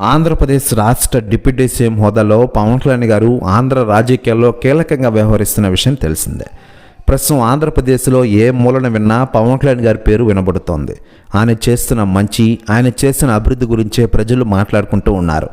ఆంధ్రప్రదేశ్ రాష్ట్ర deputy CM హోదాలో పవన్ కళ్యాణ్ గారు ఆంధ్ర రాజకీయాల్లో కీలకంగా వ్యవహరిస్తున్న విషయం తెలిసిందే. ప్రస్తుతం ఆంధ్రప్రదేశ్లో ఏ మూలన విన్నా పవన్ కళ్యాణ్ గారి పేరు వినబడుతోంది. ఆయన చేస్తున్న మంచి ఆయన చేస్తున్న అభివృద్ధి గురించే ప్రజలు మాట్లాడుకుంటూ ఉన్నారు.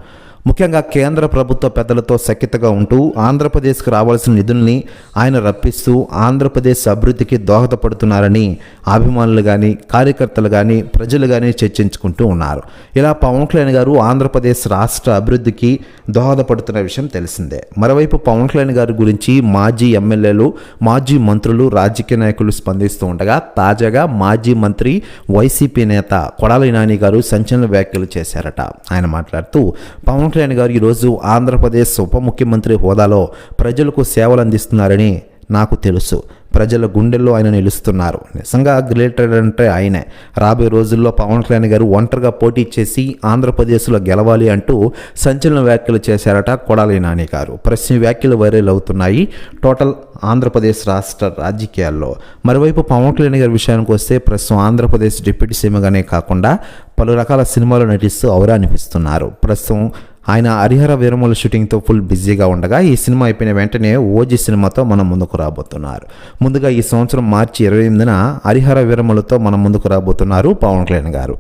ముఖ్యంగా కేంద్ర ప్రభుత్వ పెద్దలతో సఖ్యతగా ఉంటూ ఆంధ్రప్రదేశ్కు రావాల్సిన నిధుల్ని ఆయన రప్పిస్తూ ఆంధ్రప్రదేశ్ అభివృద్ధికి దోహదపడుతున్నారని అభిమానులు కానీ కార్యకర్తలు కానీ ప్రజలు కానీ చర్చించుకుంటూ ఉన్నారు. ఇలా పవన్ కళ్యాణ్ గారు ఆంధ్రప్రదేశ్ రాష్ట్ర అభివృద్ధికి దోహదపడుతున్న విషయం తెలిసిందే. మరోవైపు పవన్ కళ్యాణ్ గారి గురించి మాజీ ఎమ్మెల్యేలు మాజీ మంత్రులు రాజకీయ నాయకులు స్పందిస్తూ ఉండగా తాజాగా మాజీ మంత్రి వైసీపీ నేత కొడాలి నాని గారు సంచలన వ్యాఖ్యలు చేశారట. ఆయన మాట్లాడుతూ పవన్ కళ్యాణ్ గారు ఈరోజు ఆంధ్రప్రదేశ్ ఉప ముఖ్యమంత్రి హోదాలో ప్రజలకు సేవలు అందిస్తున్నారని నాకు తెలుసు. ప్రజల గుండెల్లో ఆయన నిలుస్తున్నారు. నిజంగా గ్రేటెడ్ అంటే ఆయనే. రాబోయే రోజుల్లో పవన్ కళ్యాణ్ గారు ఒంటరిగా పోటీ చేసి ఆంధ్రప్రదేశ్లో గెలవాలి అంటూ సంచలన వ్యాఖ్యలు చేశారట కొడాలి నాని గారు. ప్రశ్న వ్యాఖ్యలు వైరల్ అవుతున్నాయి. టోటల్ ఆంధ్రప్రదేశ్ రాష్ట్ర రాజకీయాల్లో. మరోవైపు పవన్ కళ్యాణ్ గారి విషయానికి వస్తే ప్రస్తుతం ఆంధ్రప్రదేశ్ డిప్యూటీ సీఎంగానే కాకుండా పలు రకాల సినిమాలు నటిస్తూ అవరానిపిస్తున్నారు అనిపిస్తున్నారు ప్రస్తుతం ఆయన హరిహర వీరముల షూటింగ్తో ఫుల్ బిజీగా ఉండగా ఈ సినిమా అయిపోయిన వెంటనే ఓజీ సినిమాతో మనం ముందుకు రాబోతున్నారు. ముందుగా ఈ సంవత్సరం మార్చి ఇరవై ఎనిమిదిన హరిహర వీరములతో మనం ముందుకు రాబోతున్నారు పవన్ కళ్యాణ్ గారు.